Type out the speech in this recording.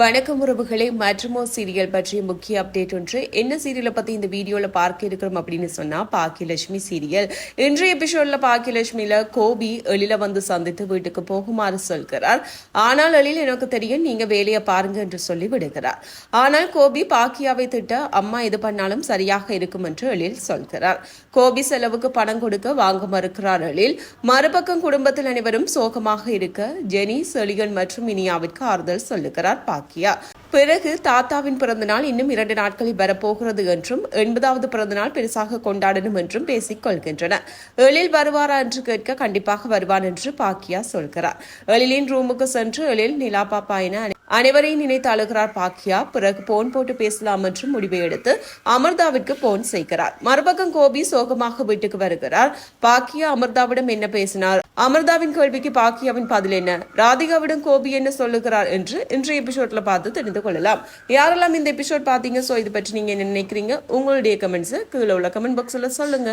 வணக்கம் உறவுகளே மற்றுமோ சீரியல் பற்றிய முக்கிய அப்டேட் ஒன்று. என்ன சீரியலை பற்றி இந்த வீடியோவில் பார்க்க இருக்கிறோம் அப்படின்னு சொன்னால் பாக்கியலட்சுமி சீரியல். இன்றைய எபிசோடில் பாக்கியலட்சுமியில கோபி எழில வந்து சந்தித்து வீட்டுக்கு போகுமாறு சொல்கிறார். ஆனால் எழில் எனக்கு தெரியும் நீங்கள் வேலையை பாருங்க என்று சொல்லி விடுகிறார். ஆனால் கோபி பாக்கியாவை திட்ட அம்மா எது பண்ணாலும் சரியாக இருக்கும் என்று எழில் சொல்கிறார். கோபி செலவுக்கு பணம் கொடுக்க வாங்க மறுக்கிறார் எழில். மறுபக்கம் குடும்பத்தில் அனைவரும் சோகமாக இருக்க ஜெனி செலிகன் மற்றும் இனியாவிற்கு ஆறுதல் சொல்லுகிறார் பாக்கியா பிறகு தாத்தாவின் பிறந்தநாள் இன்னும் இரண்டு நாட்களில் வரப்போகிறது என்றும் எண்பதாவது பிறந்தநாள் பெருசாக கொண்டாடணும் என்றும் பேசிக் கொள்கின்றனர் எழில் வருவாரா என்று கேட்க கண்டிப்பாக வருவான் என்று பாக்கியா சொல்கிறார். எழிலின் ரூமுக்கு சென்று எழில் நிலா பாப்பா என அனைவரையும் நினைத்து அழுகிறார் பாக்கியா. பிறகு போன் போட்டு பேசலாம் என்று முடிவை எடுத்து அமிர்தாவிற்கு போன் செய்கிறார். மறுபக்கம் கோபி சோகமாக வீட்டுக்கு வருகிறார். பாக்கியா அமிர்தாவிடம் என்ன பேசினார்? அமிர்தாவின் கேள்விக்கு பாக்கியாவின் பதில் என்ன? ராதிகாவிடம் கோபி என்ன சொல்லுகிறார் என்று இன்றைய எபிசோட்ல பார்த்து தெரிந்து கொள்ளலாம். யாரெல்லாம் இந்த எபிசோட் பாத்தீங்க சோ இது பற்றி நீங்க என்ன நினைக்கிறீங்க? உங்களுடைய கமெண்ட்ஸ் கீழே உள்ள கமெண்ட் பாக்ஸ்ல சொல்லுங்க.